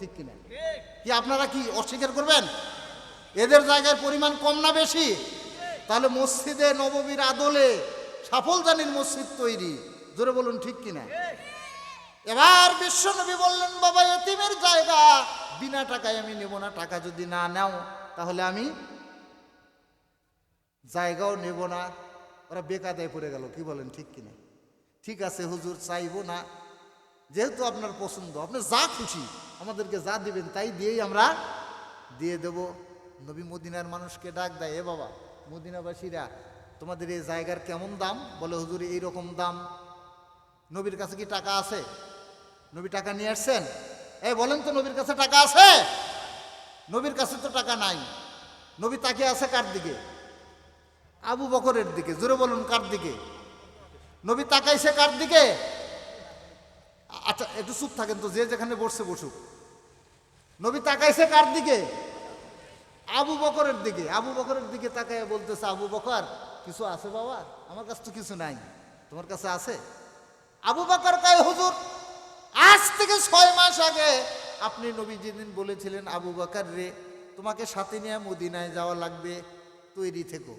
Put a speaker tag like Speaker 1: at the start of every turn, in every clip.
Speaker 1: ঠিক কিনা? কি আপনারা কি অস্বীকার করবেন? এদের জায়গার পরিমাণ কম না বেশি? তাহলে মসজিদে নববীর আদলে সাফলজানির মসজিদ তৈরি। জোরে বলুন, ঠিক কিনা? এবার বিশ্বনবী বললেন, বাবা, এতিমের জায়গা। বিনা টাকায় আমি নেব না। টাকা যদি না নাও, তাহলে আমি জায়গাও নেব না। ওরা বেকাদায় পড়ে গেল, কি বলেন, ঠিক কিনা? ঠিক আছে, হুজুর, চাইব না। যেহেতু আপনার পছন্দ, আপনি যা খুশি আমাদেরকে যা দিবেন তাই দিয়েই আমরা দিয়ে দেব। নবী মদিনার মানুষকে ডাক দেয়, এ বাবা, মদিনাবাসীরা, তোমাদের এই জায়গার কেমন দাম? বলে, হুজুর এই রকম দাম। নবীর কাছে কি টাকা আছে? নবী টাকা নিয়ে আসছেন? এই বলেন তো নবীর কাছে টাকা আছে? নবীর কাছে তো টাকা নাই। নবী তাকে আছে কার দিকে? আবু বকরের দিকে। জোরে বলুন, কার দিকে? নবী তাকাইছে কার দিকে? আচ্ছা একটু চুপ থাকেন তো, যে যেখানে বসছে বসুক। নবী তাকাইছে কার দিকে? আবু বকরের দিকে। আবু বকরের দিকে তাকায় বলতেছে, আবু বকর, কিছু আছে বাবা? আমার কাছে তো কিছু নাই। তোমার কাছে আছে? আবু বকর কয়, হুজুর, আজ থেকে ছয় মাস আগে আপনি নবী যেদিন বলেছিলেন, আবু বকর রে, তোমাকে সাথে নিয়ে মদিনায় যাওয়া লাগবে, তৈরি থেকো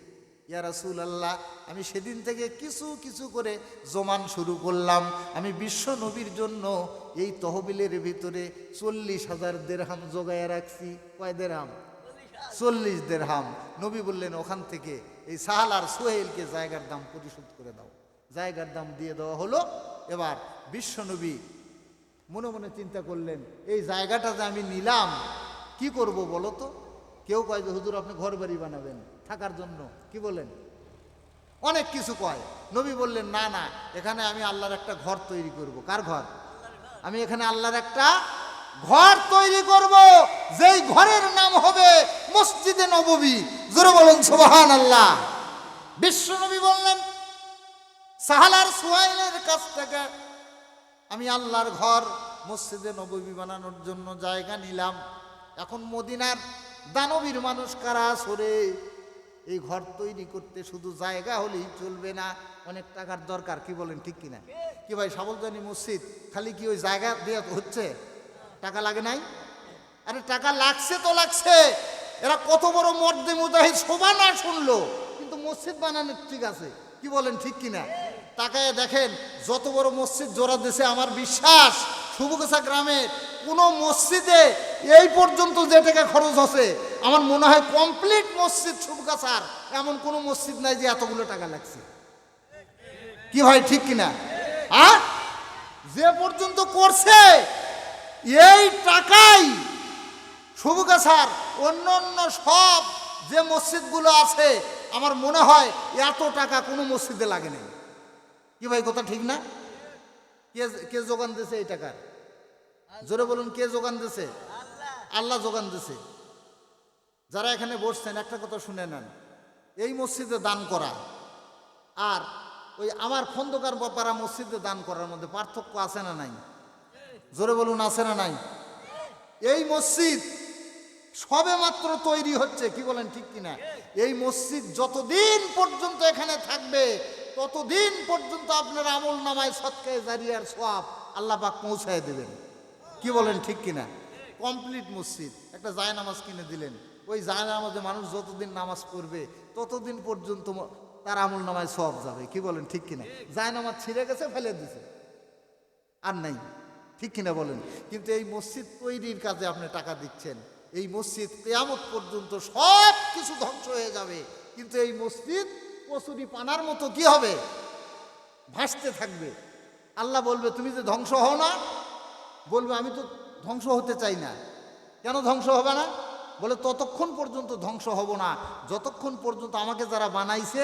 Speaker 1: ইয়া রাসূল আল্লাহ আমি সেদিন থেকে কিছু কিছু করে জমান শুরু করলাম। আমি বিশ্ব নবীর জন্য এই তহবিলের ভিতরে চল্লিশ হাজার দেড়হাম জোগায় রাখছি। কয় দেড়হাম? চল্লিশ দেড়হাম। নবী বললেন, ওখান থেকে এই সাহাল আর সোহেলকে জায়গার দাম পরিশোধ করে দাও। জায়গার দাম দিয়ে দেওয়া হলো। এবার বিশ্ব নবী মনে মনে চিন্তা করলেন, এই জায়গাটা যে আমি নিলাম, কি করব বলো তো? কেউ কয় যে, হুজুর, আপনি ঘর বাড়ি বানাবেন। থাকার জন্য। কি বলেন অনেক কিছু কয়। নবী বললেন, না না, এখানে আমি আল্লাহর একটা ঘর তৈরি করব। কার ঘর? আমি এখানে আল্লাহর একটা ঘর তৈরি করব। যেই ঘরের নাম হবে মসজিদে নববী। জোরে বলুন সুবহান আল্লাহ বিশ্বনবী বললেন, সাহালার সুহাইলের কাছ থেকে আমি আল্লাহর ঘর মসজিদে নববী বানানোর জন্য জায়গা নিলাম। এখন মদিনার দানবীর মানুষ কারা? সরে এই ঘর তৈরি করতে শুধু জায়গা হলেই চলবে না, অনেক টাকার দরকার, কি বলেন, ঠিক কিনা? কি ভাই সাবলজানি মসজিদ, খালি কি ওই জায়গা দেওয়া হচ্ছে? টাকা লাগে নাই? আরে টাকা লাগছে তো লাগছে। এরা কত বড় মর্দে মুজাহিদ শোভা না শুনলো। কিন্তু মসজিদ বানানো ঠিক আছে, কি বলেন, ঠিক কিনা? তাকায় দেখেন, যত বড় মসজিদ জোড়া দেশে আমার বিশ্বাস শুভকেশা গ্রামে কোনো মসজিদে এই পর্যন্ত যে টাকা খরচ হচ্ছে আমার মনে হয় কমপ্লিট মসজিদ শুভকাছার এমন কোনো মসজিদ নাই যে এতগুলো টাকা লাগছে। কি ভাই, ঠিক কিনা? আর যে পর্যন্ত করছে, এই টাকাই শুভকাছার অন্য অন্য সব যে মসজিদগুলো আছে, আমার মনে হয় এত টাকা কোনো মসজিদে লাগে নাই। কি ভাই, কথা ঠিক না? কে কে যোগান দিছে এই টাকার? জোরে বলুন, কে যোগান দিছে আল্লাহ। যোগান দিছে যারা এখানে বসছেন, একটা কথা শুনে নেন। এই মসজিদে দান করা আর ওই আমার খন্দকার পাড়া মসজিদে দান করার মধ্যে পার্থক্য আছে না নাই? জোরে বলুন, আছে না নাই? এই মসজিদ সবে মাত্র তৈরি হচ্ছে, কি বলেন ঠিক কিনা? এই মসজিদ যতদিন পর্যন্ত এখানে থাকবে, ততদিন পর্যন্ত আপনার আমল নামায় সৎকায় জারিয়ার সব আল্লাহ পাক পৌঁছায় দেবেন। কি বলেন ঠিক কিনা? কমপ্লিট মসজিদ। একটা জায় নামাজ কিনে দিলেন। ওই জায় নামাজে মানুষ যতদিন নামাজ পড়বে, ততদিন পর্যন্ত তার আমল নামায় সব যাবে। কি বলেন, ঠিক কিনা? জায় নামাজ ছিঁড়ে গেছে, ফেলে দিছে। আর নাই। ঠিক কিনা বলেন? কিন্তু এই মসজিদ তৈরির কাজে আপনি টাকা দিচ্ছেন। এই মসজিদ কেয়ামত পর্যন্ত সব কিছু ধ্বংস হয়ে যাবে। কিন্তু এই মসজিদ কচুরি পানার মতো কি হবে? ভাসতে থাকবে। আল্লাহ বলবে, তুমি যে ধ্বংস হও না, বলবে, আমি তো ধ্বংস হতে চাই না। কেন ধ্বংস হবে না? বলে, ততক্ষণ পর্যন্ত ধ্বংস হব না। যতক্ষণ পর্যন্ত আমাকে যারা বানাইছে,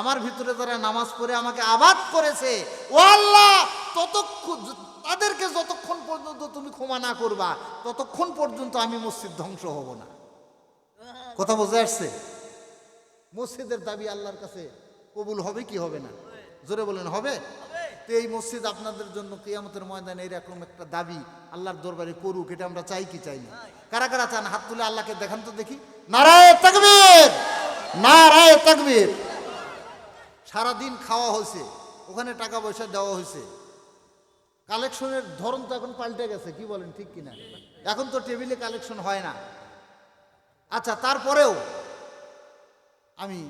Speaker 1: আমার ভিতরে যারা নামাজ পড়ে আমাকে আবাদ করেছে, ও আল্লাহ, ততক্ষণ তাদেরকে যতক্ষণ পর্যন্ত তুমি ক্ষমা না করবা, ততক্ষণ পর্যন্ত আমি মসজিদ ধ্বংস হব না। কথা বোঝা আসছে? মসজিদের দাবি আল্লাহর কাছে কবুল হবে কি হবে না? জোরে বলেন, হবে? তো এই মসজিদ আপনাদের জন্য কিয়ামতের ময়দানে এরকম একটা দাবি আল্লাহর দরবারে করুক, এটা আমরা চাই কি চাই না? কারা কারা চান? হাত তুলে আল্লাহকে দেখান তো দেখি। নারায় তাকবীর! নারায় তাকবীর! সারাদিন খাওয়া হয়েছে, ওখানে টাকা পয়সা দেওয়া হয়েছে। কালেকশনের ধরন তো এখন পাল্টে গেছে, কি বলেন, ঠিক কিনা? এখন তো টেবিলে কালেকশন হয় না। আচ্ছা তারপরেও আমি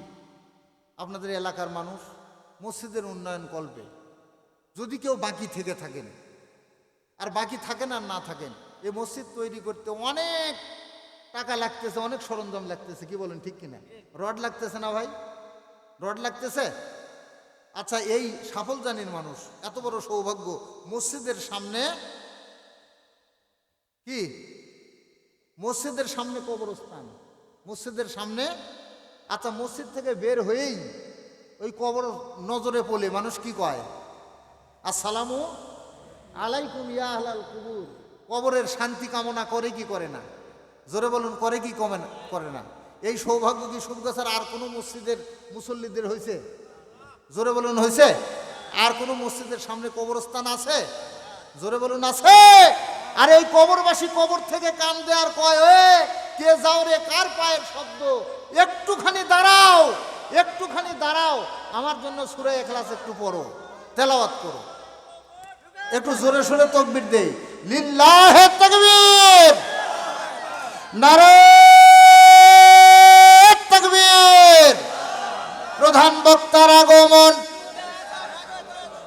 Speaker 1: আপনাদের এলাকার মানুষ মসজিদের উন্নয়ন কল্পে যদি কেউ বাকি থেকে থাকেন, আর বাকি থাকেন আর না থাকেন এই মসজিদ তৈরি করতে অনেক টাকা লাগতেছে, অনেক সরঞ্জাম লাগতেছে, কি বলেন, ঠিক কিনা? রড লাগতেছে না ভাই? রড লাগতেছে? আচ্ছা এই সাফলজানির মানুষ, এত বড় সৌভাগ্য, মসজিদের সামনে কি? মসজিদের সামনে কবরস্থান, মসজিদের সামনে আচ্ছা মসজিদ থেকে বের হয়েই ওই কবর নজরে পড়লে মানুষ কি কয়? আসসালামু আলাইকুম ইয়া কুবুর। কবরের শান্তি কামনা করে কি করে না? জোরে বলুন, করে কি কমে না, করে না? এই সৌভাগ্য কি সুদগাছার আর কোনো মসজিদের মুসল্লিদের হয়েছে? জোরে বলুন, হয়েছে? আর কোনো মসজিদের সামনে কবরস্থান আছে? জোরে বলুন, আছে? আর এই কবরবাসী কবর থেকে কান দেওয়ার কয় কে যাও রে? কার পায়ের শব্দ? একটুখানি দাঁড়াও একটুখানি দাঁড়াও। আমার জন্য সুরে এখলাস একটু পড়ো, তেলাওয়াত করো। একটু জোরে সোরে তকবির দেই। লিল্লাহে তাকবীর! নারে তাকবীর! প্রধান বক্তার আগমন।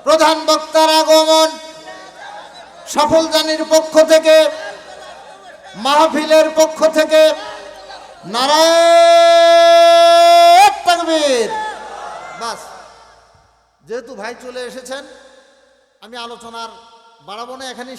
Speaker 1: প্রধান বক্তার আগমন। সফল জানির পক্ষ থেকে, মাহফিলের পক্ষ থেকে নারায়ণ তাকবীর! বাস, যেহেতু ভাই চলে এসেছেন আমি আলোচনার বাড়াবো না এখানেই